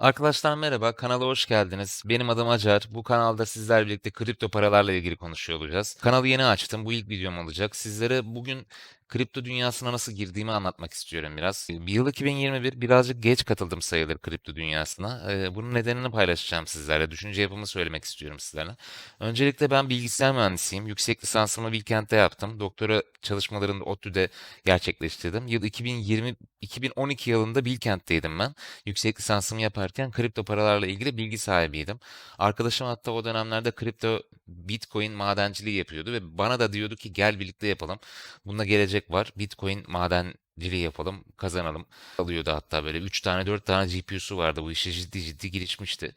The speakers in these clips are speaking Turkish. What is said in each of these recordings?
Arkadaşlar merhaba, kanala hoş geldiniz. Benim adım Acar. Bu kanalda sizlerle birlikte kripto paralarla ilgili konuşuyor olacağız. Kanalı yeni açtım. Bu ilk videom olacak. Sizlere bugün kripto dünyasına nasıl girdiğimi anlatmak istiyorum biraz. Bir yıl 2021 birazcık geç katıldım sayılır kripto dünyasına. Bunun nedenini paylaşacağım sizlerle. Düşünce yapımı söylemek istiyorum sizlerle. Öncelikle ben bilgisayar mühendisiyim. Yüksek lisansımı Bilkent'te yaptım. Doktora çalışmalarını ODTÜ'de gerçekleştirdim. Yıl 2020 2012 yılında Bilkent'teydim ben. Yüksek lisansımı yaparken kripto paralarla ilgili bilgi sahibiydim. Arkadaşım hatta o dönemlerde kripto Bitcoin madenciliği yapıyordu ve bana da diyordu ki gel birlikte yapalım. Bunda gelecek var. Bitcoin madenciliği yapalım, kazanalım. Alıyordu hatta böyle 3 tane 4 tane GPU'su vardı. Bu işe ciddi ciddi girişmişti.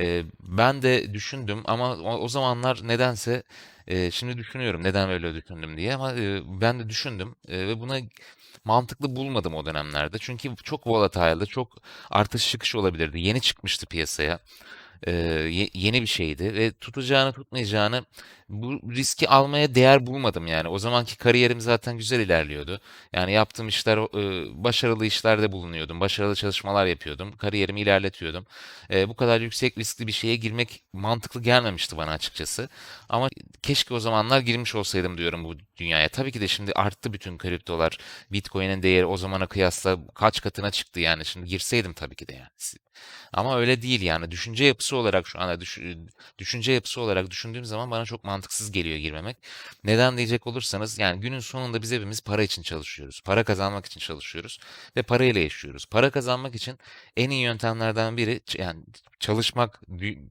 Ee, ben de düşündüm ama o, o zamanlar nedense e, şimdi düşünüyorum neden öyle düşündüm diye ama e, ben de düşündüm e, ve buna mantıklı bulmadım o dönemlerde. Çünkü çok volatile'dı, çok artış çıkış olabilirdi. Yeni çıkmıştı piyasaya. Ye- yeni bir şeydi ve tutacağını tutmayacağını bu riski almaya değer bulmadım yani. O zamanki kariyerim zaten güzel ilerliyordu. Yani yaptığım işler e, başarılı işlerde bulunuyordum. Başarılı çalışmalar yapıyordum. Kariyerimi ilerletiyordum. E, bu kadar yüksek riskli bir şeye girmek mantıklı gelmemişti bana açıkçası. Ama keşke o zamanlar girmiş olsaydım diyorum bu dünyaya. Tabii ki de şimdi arttı bütün kriptolar. Bitcoin'in değeri o zamana kıyasla kaç katına çıktı yani. Şimdi girseydim tabii ki de yani. Ama öyle değil yani. Düşünce yapısı olarak şu anda düş- düşünce yapısı olarak düşündüğüm zaman bana çok mantıksız geliyor girmemek. Neden diyecek olursanız yani günün sonunda biz hepimiz para için çalışıyoruz. Para kazanmak için çalışıyoruz ve parayla yaşıyoruz. Para kazanmak için en iyi yöntemlerden biri yani çalışmak,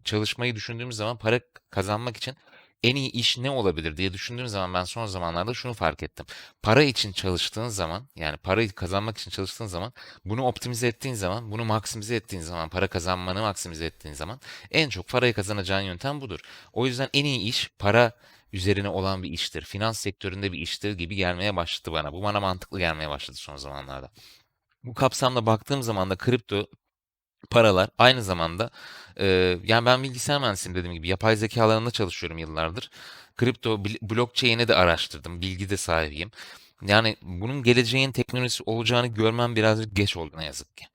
çalışmayı düşündüğümüz zaman para kazanmak için en iyi iş ne olabilir diye düşündüğüm zaman ben son zamanlarda şunu fark ettim. Para için çalıştığın zaman yani parayı kazanmak için çalıştığın zaman bunu optimize ettiğin zaman, bunu maksimize ettiğin zaman, para kazanmanı maksimize ettiğin zaman en çok parayı kazanacağın yöntem budur. O yüzden en iyi iş para üzerine olan bir iştir. Finans sektöründe bir iştir gibi gelmeye başladı bana. Bu bana mantıklı gelmeye başladı son zamanlarda. Bu kapsamda baktığım zaman da kripto paralar aynı zamanda e, yani ben bilgisayar mühendisiyim dediğim gibi yapay zeka alanında çalışıyorum yıllardır. Kripto bl- blockchain'i de araştırdım. Bilgi de sahibiyim. Yani bunun geleceğin teknolojisi olacağını görmem birazcık geç oldu ne yazık ki.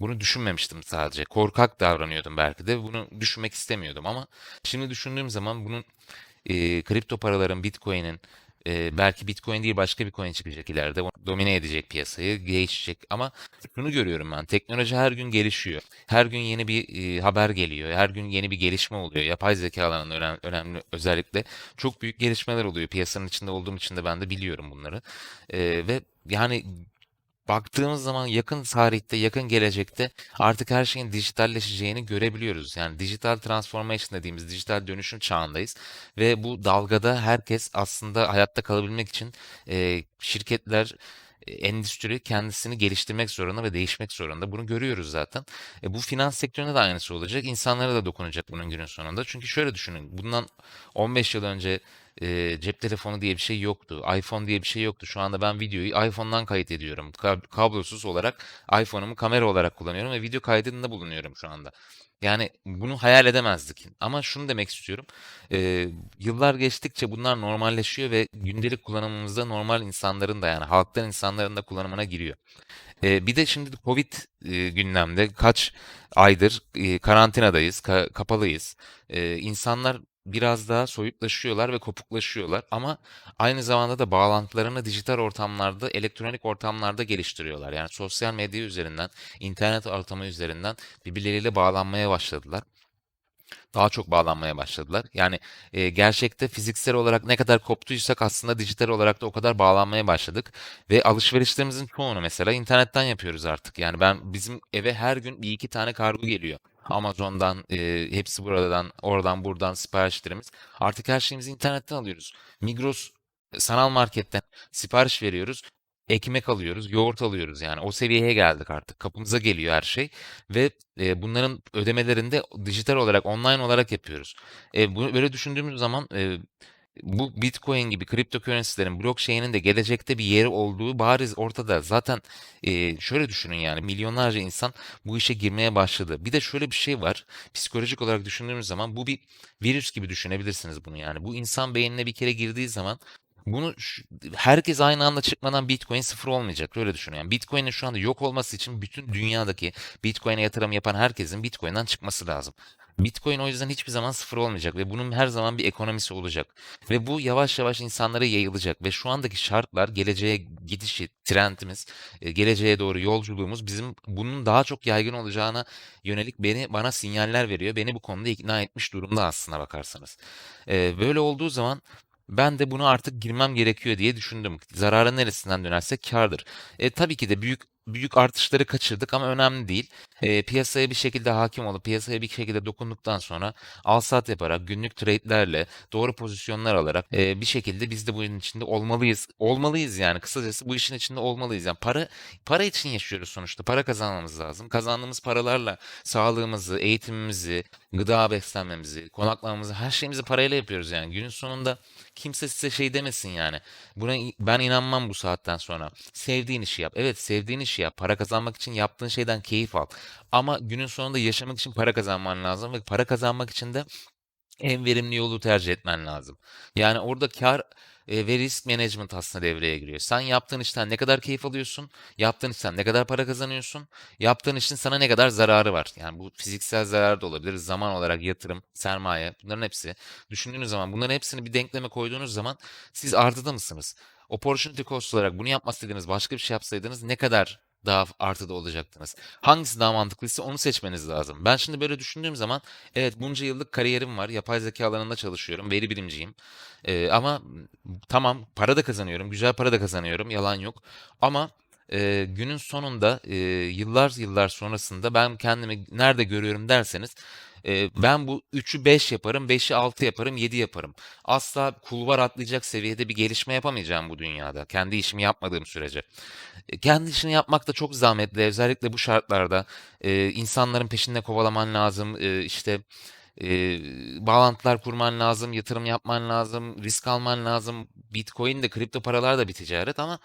Bunu düşünmemiştim sadece. Korkak davranıyordum belki de. Bunu düşünmek istemiyordum ama şimdi düşündüğüm zaman bunun e, kripto paraların, Bitcoin'in e, belki Bitcoin değil başka bir coin çıkacak ileride. Domine edecek piyasayı, değişecek. Ama şunu görüyorum ben. Teknoloji her gün gelişiyor. Her gün yeni bir e, haber geliyor. Her gün yeni bir gelişme oluyor. Yapay zeka alanında önem- önemli özellikle çok büyük gelişmeler oluyor. Piyasanın içinde olduğum için de ben de biliyorum bunları. E, ve yani baktığımız zaman yakın tarihte, yakın gelecekte artık her şeyin dijitalleşeceğini görebiliyoruz. Yani dijital transformation dediğimiz dijital dönüşüm çağındayız ve bu dalgada herkes aslında hayatta kalabilmek için e, şirketler e, endüstri kendisini geliştirmek zorunda ve değişmek zorunda. Bunu görüyoruz zaten. E, bu finans sektöründe de aynısı olacak. İnsanlara da dokunacak bunun günün sonunda. Çünkü şöyle düşünün. Bundan 15 yıl önce e, cep telefonu diye bir şey yoktu. iPhone diye bir şey yoktu. Şu anda ben videoyu iPhone'dan kayıt ediyorum. Ka- kablosuz olarak iPhone'umu kamera olarak kullanıyorum ve video kaydında bulunuyorum şu anda. Yani bunu hayal edemezdik. Ama şunu demek istiyorum. e, yıllar geçtikçe bunlar normalleşiyor ve gündelik kullanımımızda normal insanların da yani halktan insanların da kullanımına giriyor. E, bir de şimdi Covid e, gündemde kaç aydır e, karantinadayız, ka- kapalıyız. E, insanlar biraz daha soyutlaşıyorlar ve kopuklaşıyorlar ama aynı zamanda da bağlantılarını dijital ortamlarda, elektronik ortamlarda geliştiriyorlar. Yani sosyal medya üzerinden, internet ortamı üzerinden birbirleriyle bağlanmaya başladılar. Daha çok bağlanmaya başladılar. Yani e, gerçekte fiziksel olarak ne kadar koptuysak aslında dijital olarak da o kadar bağlanmaya başladık. Ve alışverişlerimizin çoğunu mesela internetten yapıyoruz artık. Yani ben bizim eve her gün bir iki tane kargo geliyor. Amazon'dan, e, hepsi buradan, oradan, buradan siparişlerimiz. Artık her şeyimizi internetten alıyoruz. Migros sanal marketten sipariş veriyoruz. Ekmek alıyoruz, yoğurt alıyoruz yani o seviyeye geldik artık. Kapımıza geliyor her şey ve e, bunların ödemelerini de dijital olarak, online olarak yapıyoruz. E, bunu böyle düşündüğümüz zaman e, bu Bitcoin gibi kripto currency'lerin, blockchain'in de gelecekte bir yeri olduğu bariz ortada. Zaten e, şöyle düşünün yani milyonlarca insan bu işe girmeye başladı. Bir de şöyle bir şey var. Psikolojik olarak düşündüğümüz zaman bu bir virüs gibi düşünebilirsiniz bunu yani. Bu insan beynine bir kere girdiği zaman Bunu herkes aynı anda çıkmadan Bitcoin sıfır olmayacak. Öyle düşünün. Yani Bitcoin'in şu anda yok olması için bütün dünyadaki Bitcoin'e yatırım yapan herkesin Bitcoin'den çıkması lazım. Bitcoin o yüzden hiçbir zaman sıfır olmayacak ve bunun her zaman bir ekonomisi olacak. Ve bu yavaş yavaş insanlara yayılacak ve şu andaki şartlar geleceğe gidişi, trendimiz, e, geleceğe doğru yolculuğumuz bizim bunun daha çok yaygın olacağına yönelik beni bana sinyaller veriyor. Beni bu konuda ikna etmiş durumda aslına bakarsanız. E, böyle olduğu zaman ben de bunu artık girmem gerekiyor diye düşündüm. Zararın neresinden dönersek kârdır. E, tabii ki de büyük büyük artışları kaçırdık ama önemli değil. E, piyasaya bir şekilde hakim olup piyasaya bir şekilde dokunduktan sonra al sat yaparak günlük trade'lerle doğru pozisyonlar alarak e, bir şekilde biz de bunun içinde olmalıyız. Olmalıyız yani kısacası bu işin içinde olmalıyız. Yani para para için yaşıyoruz sonuçta. Para kazanmamız lazım. Kazandığımız paralarla sağlığımızı, eğitimimizi, gıda beslenmemizi, konaklamamızı, her şeyimizi parayla yapıyoruz yani. Günün sonunda kimse size şey demesin yani. Buna ben inanmam bu saatten sonra. Sevdiğin işi yap. Evet, sevdiğin işi yap. Para kazanmak için yaptığın şeyden keyif al. Ama günün sonunda yaşamak için para kazanman lazım ve para kazanmak için de en verimli yolu tercih etmen lazım. Yani orada kar e, ve risk management aslında devreye giriyor. Sen yaptığın işten ne kadar keyif alıyorsun? Yaptığın işten ne kadar para kazanıyorsun? Yaptığın işin sana ne kadar zararı var? Yani bu fiziksel zarar da olabilir, zaman olarak yatırım, sermaye, bunların hepsi. Düşündüğünüz zaman bunların hepsini bir denkleme koyduğunuz zaman siz artıda mısınız? Opportunity cost olarak bunu yapmasaydınız, başka bir şey yapsaydınız ne kadar daha artıda olacaktınız? Hangisi daha mantıklıysa onu seçmeniz lazım. Ben şimdi böyle düşündüğüm zaman Evet, bunca yıllık kariyerim var. Yapay zeka alanında çalışıyorum. Veri bilimciyim. Ee, ama tamam para da kazanıyorum. Güzel para da kazanıyorum. Yalan yok. Ama e, günün sonunda e, yıllar yıllar sonrasında ben kendimi nerede görüyorum derseniz e, ben bu 3'ü 5 yaparım, 5'i 6 yaparım, 7 yaparım. Asla kulvar atlayacak seviyede bir gelişme yapamayacağım bu dünyada. Kendi işimi yapmadığım sürece. E, Kendi işini yapmak da çok zahmetli. Özellikle bu şartlarda e, insanların peşinde kovalaman lazım. E, işte e, bağlantılar kurman lazım, yatırım yapman lazım, risk alman lazım. Bitcoin de kripto paralar da bir ticaret ama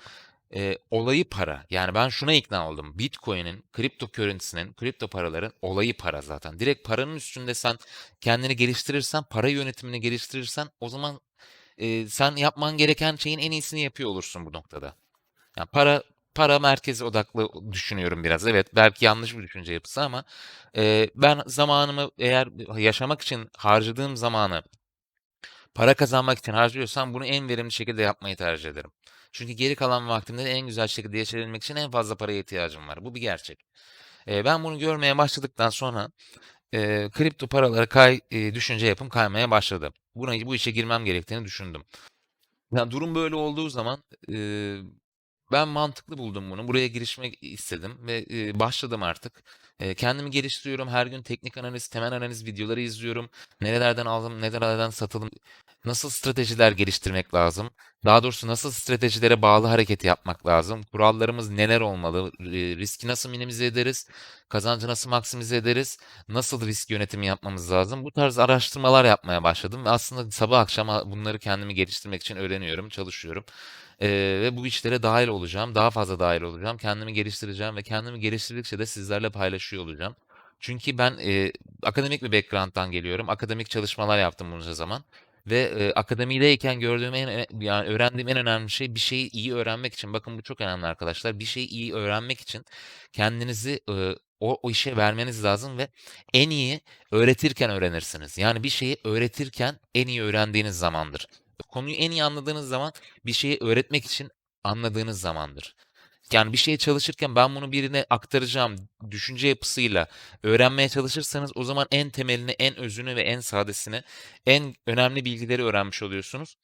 e, olayı para. Yani ben şuna ikna oldum. Bitcoin'in, kripto currency'nin, kripto paraların olayı para zaten. Direkt paranın üstünde sen kendini geliştirirsen, para yönetimini geliştirirsen o zaman e, sen yapman gereken şeyin en iyisini yapıyor olursun bu noktada. Yani para para merkezi odaklı düşünüyorum biraz. Evet, belki yanlış bir düşünce yapısı ama e, ben zamanımı eğer yaşamak için harcadığım zamanı para kazanmak için harcıyorsam bunu en verimli şekilde yapmayı tercih ederim. Çünkü geri kalan vaktimde de en güzel şekilde yaşayabilmek için en fazla paraya ihtiyacım var. Bu bir gerçek. E, ben bunu görmeye başladıktan sonra e, kripto paralara kay, e, düşünce yapım kaymaya başladı. Buna, bu işe girmem gerektiğini düşündüm. Ya durum böyle olduğu zaman e, ben mantıklı buldum bunu. Buraya girişmek istedim ve e, başladım artık. Kendimi geliştiriyorum. Her gün teknik analiz, temel analiz videoları izliyorum. Nerelerden aldım, nerelerden satılım, nasıl stratejiler geliştirmek lazım. Daha doğrusu nasıl stratejilere bağlı hareket yapmak lazım. Kurallarımız neler olmalı? riski nasıl minimize ederiz? Kazancı nasıl maksimize ederiz? Nasıl risk yönetimi yapmamız lazım? Bu tarz araştırmalar yapmaya başladım ve aslında sabah akşam bunları kendimi geliştirmek için öğreniyorum, çalışıyorum. Eee, ve bu işlere dahil olacağım. Daha fazla dahil olacağım. Kendimi geliştireceğim ve kendimi geliştirdikçe de sizlerle paylaşıyor olacağım. Çünkü ben eee, akademik bir background'dan geliyorum. Akademik çalışmalar yaptım bunca zaman. Ve eee, akademideyken gördüğüm en, yani öğrendiğim en önemli şey bir şeyi iyi öğrenmek için. Bakın bu çok önemli arkadaşlar. Bir şeyi iyi öğrenmek için kendinizi eee, o, o işe vermeniz lazım ve en iyi öğretirken öğrenirsiniz. Yani bir şeyi öğretirken en iyi öğrendiğiniz zamandır. Konuyu en iyi anladığınız zaman bir şeyi öğretmek için anladığınız zamandır. Yani bir şeye çalışırken ben bunu birine aktaracağım düşünce yapısıyla öğrenmeye çalışırsanız o zaman en temelini, en özünü ve en sadesini, en önemli bilgileri öğrenmiş oluyorsunuz.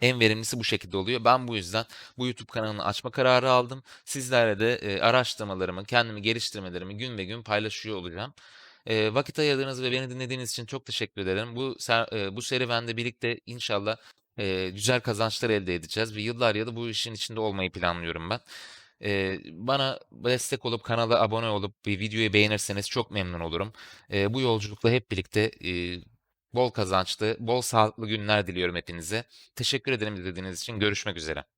En verimlisi bu şekilde oluyor. Ben bu yüzden bu YouTube kanalını açma kararı aldım. Sizlerle de e, araştırmalarımı, kendimi geliştirmelerimi gün ve gün paylaşıyor olacağım. E, vakit ayırdığınız ve beni dinlediğiniz için çok teşekkür ederim. Bu ser, e, bu serüvende birlikte inşallah e, güzel kazançlar elde edeceğiz ve yıllar yılı bu işin içinde olmayı planlıyorum ben. E, bana destek olup kanala abone olup bir videoyu beğenirseniz çok memnun olurum. E, bu yolculukla hep birlikte e, bol kazançlı, bol sağlıklı günler diliyorum hepinize. Teşekkür ederim izlediğiniz için. Görüşmek üzere.